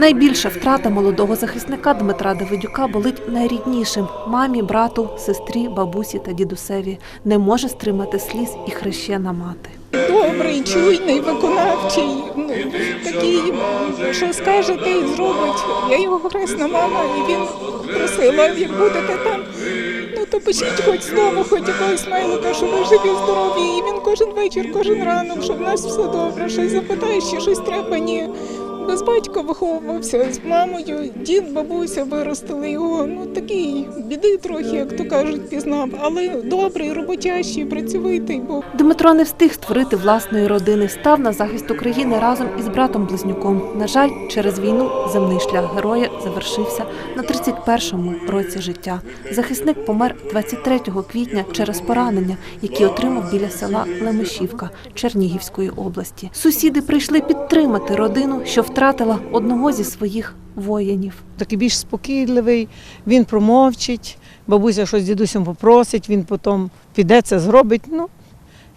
Найбільша втрата молодого захисника Дмитра Давидюка болить найріднішим мамі, брату, сестрі, бабусі та дідусеві. Не може стримати сліз і хрещена мати. добрий, чуйний, виконавчий. Ну, такий, що скаже, те й зробить. Я його хресна мама, і він просила, як будете там, ну то пишіть хоч слово, хоч якогось смайлика, що ви живі, здорові. І він кожен вечір, кожен ранок, що в нас все добре, щось запитаєш, чи щось треба, ні. Без батька виховувався з мамою, дід, бабуся виростили його. Ну такий біди трохи, як то кажуть, пізнав, але добрий, роботящий, працьовитий був. Дмитро не встиг створити власної родини, став на захист України разом із братом-близнюком. На жаль, через війну земний шлях героя завершився на 31-му році життя. Захисник помер 23 квітня через поранення, які отримав біля села Лемешівка Чернігівської області. Сусіди прийшли підтримати родину, що втратила одного зі своїх воїнів. такий більш спокійливий, він промовчить, бабуся щось з дідусем попросить, він потім піде це зробить. Ну,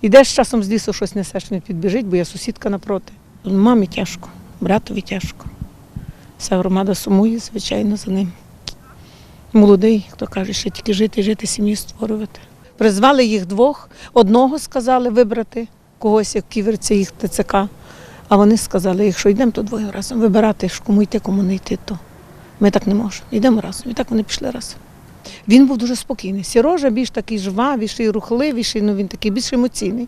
ідеш часом з лісу щось несеш, він підбіжить, бо є сусідка напроти. Мамі тяжко, братові тяжко. Вся громада сумує, звичайно, за ним. Молодий, хто каже, ще тільки жити, жити, сім'ю створювати. Призвали їх двох, одного сказали вибрати когось, як ківерці їх ТЦК. А вони сказали, якщо йдемо, то двоє разом вибирати, кому йти, кому не йти, то ми так не можемо. Йдемо разом. І так вони пішли разом. Він був дуже спокійний. Сірожа більш такий жвавіший, рухливіший, ну він такий більш емоційний.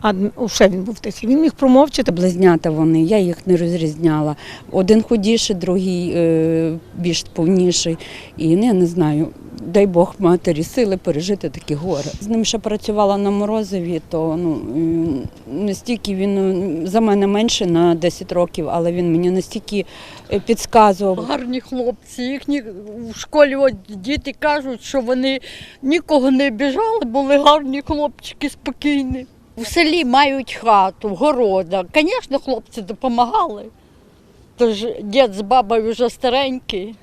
А ще він був тихий. Він міг промовчати. Близнята вони, я їх не розрізняла. Один худіший, другий е, більш повніший. І ну, я не знаю, дай Бог матері сили пережити такі гори. З ним ще працювала на морозові, то ну, настільки він ну, за мене менше на 10 років, але він мені настільки е, підказував. Гарні хлопці. Їхні в школі от діти кажуть, що вони нікого не біжали, були гарні хлопчики, спокійні. В селі мають хату, города. Звісно, хлопці допомагали. Тож дід з бабою вже старенькі.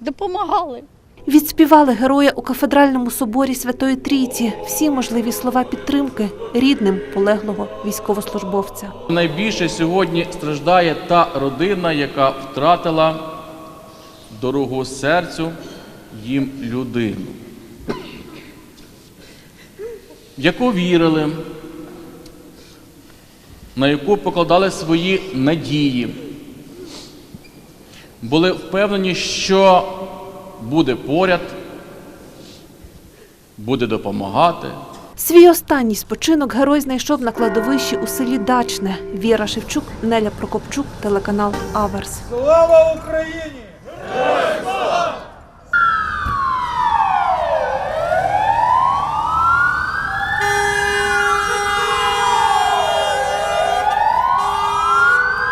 Допомагали. Відспівали героя у кафедральному соборі Святої Трійці. Всі можливі слова підтримки рідним полеглого військовослужбовця. Найбільше сьогодні страждає та родина, яка втратила дорогу серцю їм людину, в яку вірили, на яку покладали свої надії, були впевнені, що буде поряд, буде допомагати. Свій останній спочинок герой знайшов на кладовищі у селі Дачне. Віра Шевчук, Неля Прокопчук, телеканал Аверс. Слава Україні!